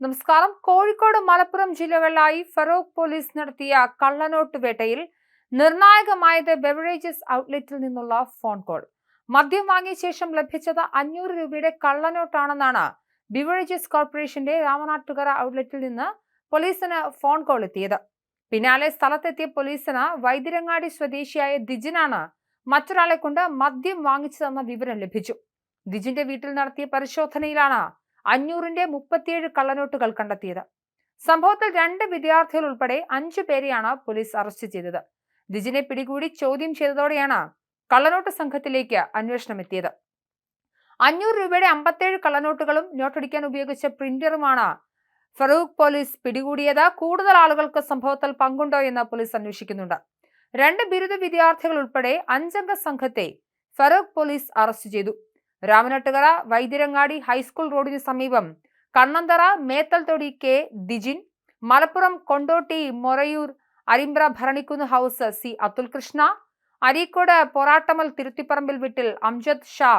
നമസ്കാരം. കോഴിക്കോട് മലപ്പുറം ജില്ലകളിലായി ഫറോക്ക് പോലീസ് നടത്തിയ കള്ളനോട്ട് വേട്ടയിൽ നിർണായകമായത് ബെവറേജസ് ഔട്ട്ലെറ്റിൽ നിന്നുള്ള ഫോൺ കോൾ. മദ്യം വാങ്ങിയ ശേഷം ലഭിച്ചത് അഞ്ഞൂറ് രൂപയുടെ കള്ളനോട്ടാണെന്നാണ് ബിവറേജസ് കോർപ്പറേഷന്റെ രാമനാട്ടുകര ഔട്ട്ലെറ്റിൽ നിന്ന് പോലീസിന് ഫോൺ കോൾ എത്തിയത്. പിന്നാലെ സ്ഥലത്തെത്തിയ പോലീസിന് വൈദ്യരങ്ങാടി സ്വദേശിയായ ദിജിനാണ് മറ്റൊരാളെ കൊണ്ട് മദ്യം വാങ്ങിച്ചതെന്ന വിവരം ലഭിച്ചു. ദിജിന്റെ വീട്ടിൽ നടത്തിയ പരിശോധനയിലാണ് അഞ്ഞൂറിന്റെ മുപ്പത്തിയേഴ് കള്ളനോട്ടുകൾ കണ്ടെത്തിയത്. സംഭവത്തിൽ രണ്ട് വിദ്യാർത്ഥികൾ ഉൾപ്പെടെ അഞ്ചു പേരെയാണ് പോലീസ് അറസ്റ്റ് ചെയ്തത്. ദിജിനെ പിടികൂടി ചോദ്യം ചെയ്തതോടെയാണ് കള്ളനോട്ട് സംഘത്തിലേക്ക് അന്വേഷണം എത്തിയത്. അഞ്ഞൂറ് രൂപയുടെ അമ്പത്തേഴ് കള്ളനോട്ടുകളും നോട്ടടിക്കാൻ ഉപയോഗിച്ച പ്രിന്ററുമാണ് ഫറൂഖ് പോലീസ് പിടികൂടിയത്. കൂടുതൽ ആളുകൾക്ക് സംഭവത്തിൽ പങ്കുണ്ടോ എന്ന് പോലീസ് അന്വേഷിക്കുന്നുണ്ട്. രണ്ട് ബിരുദ വിദ്യാർത്ഥികൾ ഉൾപ്പെടെ അഞ്ചംഗ സംഘത്തെ ഫറൂഖ് പോലീസ് അറസ്റ്റ് ചെയ്തു. രാമനാട്ടുകര വൈദ്യരങ്ങാടി ഹൈസ്കൂൾ റോഡിന് സമീപം Kannanthara Methalthodi K. Dijin Malappuram Kondotty Morayur Arimbra Bharanikkunnu house C. Athul Krishna Areekode Porattamal Thiruthiparambil വീട്ടിൽ അംജദ് ഷാ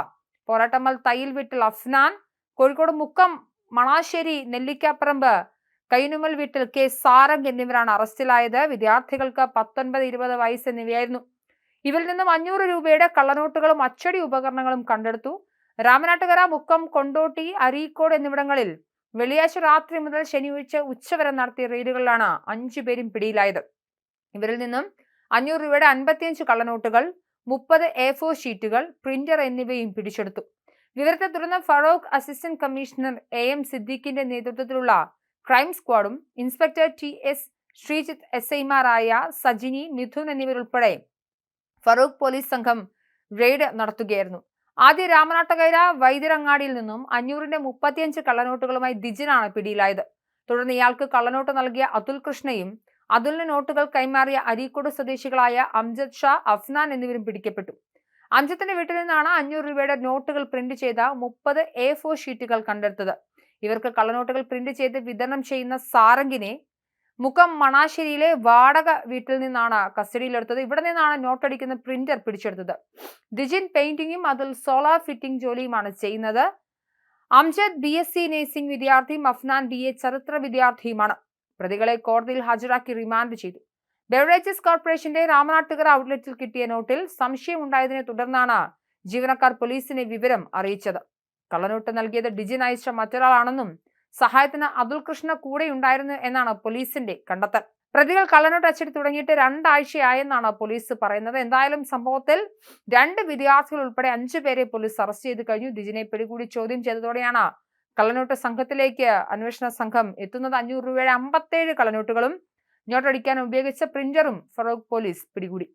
പൊറാട്ടമൽ തയ്യിൽ വീട്ടിൽ അഫ്നാൻ കോഴിക്കോട് മുക്കം മണാശ്ശേരി നെല്ലിക്കാപ്പറമ്പ് കൈനുമൽ വീട്ടിൽ കെ. സാരംഗ് എന്നിവരാണ് അറസ്റ്റിലായത്. വിദ്യാർത്ഥികൾക്ക് പത്തൊൻപത് ഇരുപത് വയസ്സ് എന്നിവയായിരുന്നു. ഇവരിൽ നിന്നും അഞ്ഞൂറ് രൂപയുടെ കള്ളനോട്ടുകളും അച്ചടി ഉപകരണങ്ങളും കണ്ടെടുത്തു. രാമനാട്ടുകര മുക്കം കൊണ്ടോട്ടി അരീക്കോട് എന്നിവിടങ്ങളിൽ വെള്ളിയാഴ്ച രാത്രി മുതൽ ശനിയാഴ്ച ഉച്ചവരെ നടത്തിയ റെയ്ഡുകളിലാണ് അഞ്ചു പേരും പിടിയിലായത്. ഇവരിൽ നിന്നും അഞ്ഞൂറ് രൂപയുടെ അൻപത്തിയഞ്ച് കള്ളനോട്ടുകൾ മുപ്പത് എ ഫോർ ഷീറ്റുകൾ പ്രിന്റർ എന്നിവയും പിടിച്ചെടുത്തു. വിവരത്തെ തുടർന്ന് Feroke assistant commissioner A M സിദ്ദീഖിന്റെ നേതൃത്വത്തിലുള്ള ക്രൈം സ്ക്വാഡും inspector T S Sreejith S ഐമാരായ സജിനി മിഥുൻ എന്നിവരുൾപ്പെടെ ഫറൂഖ് പോലീസ് സംഘം റെയ്ഡ് നടത്തുകയായിരുന്നു. ആദ്യ രാമനാട്ടകൈര വൈദ്യരങ്ങാടിയിൽ നിന്നും അഞ്ഞൂറിന്റെ മുപ്പത്തിയഞ്ച് കള്ളനോട്ടുകളുമായി ദിജിനാണ് പിടിയിലായത്. തുടർന്ന് ഇയാൾക്ക് കള്ളനോട്ട് നൽകിയ അതുൽ കൃഷ്ണയും അതുലിന് നോട്ടുകൾ കൈമാറിയ അരീക്കോട് സ്വദേശികളായ അംജദ് ഷാ അഫ്നാൻ എന്നിവരും പിടിക്കപ്പെട്ടു. അംജത്തിന്റെ വീട്ടിൽ നിന്നാണ് അഞ്ഞൂറ് രൂപയുടെ നോട്ടുകൾ പ്രിന്റ് ചെയ്ത മുപ്പത് എ ഫോർ ഷീറ്റുകൾ കണ്ടെടുത്തത്. ഇവർക്ക് കള്ളനോട്ടുകൾ പ്രിന്റ് ചെയ്ത് വിതരണം ചെയ്യുന്ന സാരംഗിനെ മുഖം മണാശ്ശേരിയിലെ വാടക വീട്ടിൽ നിന്നാണ് കസ്റ്റഡിയിലെടുത്തത്. ഇവിടെ നിന്നാണ് നോട്ടടിക്കുന്ന പ്രിന്റർ പിടിച്ചെടുത്തത്. ദിജിൻ പെയിന്റിങ്ങും അതിൽ സോളാർ ഫിറ്റിംഗ് ജോലിയുമാണ് ചെയ്യുന്നത്. Amjad B S C nursing വിദ്യാർത്ഥിയും അഫ്നാൻ ബി എ ചരിത്ര വിദ്യാർത്ഥിയുമാണ്. പ്രതികളെ കോടതിയിൽ ഹാജരാക്കി റിമാൻഡ് ചെയ്തു. ബെവറേജസ് കോർപ്പറേഷന്റെ രാമനാട്ടുകര ഔട്ട്ലെറ്റിൽ കിട്ടിയ നോട്ടിൽ സംശയമുണ്ടായതിനെ തുടർന്നാണ് ജീവനക്കാർ പോലീസിനെ വിവരം അറിയിച്ചത്. കള്ളനോട്ട് നൽകിയത് ഡിജിൻ അയച്ച മറ്റൊരാളാണെന്നും സഹായത്തിന് അതുൽ കൃഷ്ണ കൂടെയുണ്ടായിരുന്നു എന്നാണ് പോലീസിന്റെ കണ്ടെത്തൽ. പ്രതികൾ കള്ളനോട്ട് അച്ചടി തുടങ്ങിയിട്ട് രണ്ടാഴ്ചയായെന്നാണ് പോലീസ് പറയുന്നത്. എന്തായാലും സംഭവത്തിൽ രണ്ട് വിദ്യാർത്ഥികൾ ഉൾപ്പെടെ അഞ്ചു പേരെ പോലീസ് അറസ്റ്റ് ചെയ്ത് കഴിഞ്ഞു. ദിജിനെ പിടികൂടി ചോദ്യം ചെയ്തതോടെയാണ് കള്ളനോട്ട് സംഘത്തിലേക്ക് അന്വേഷണ സംഘം എത്തുന്നത്. അഞ്ഞൂറ് രൂപയുടെ അമ്പത്തേഴ് കള്ളനോട്ടുകളും നോട്ടടിക്കാൻ ഉപയോഗിച്ച പ്രിന്ററും ഫറോക്ക് പോലീസ് പിടികൂടി.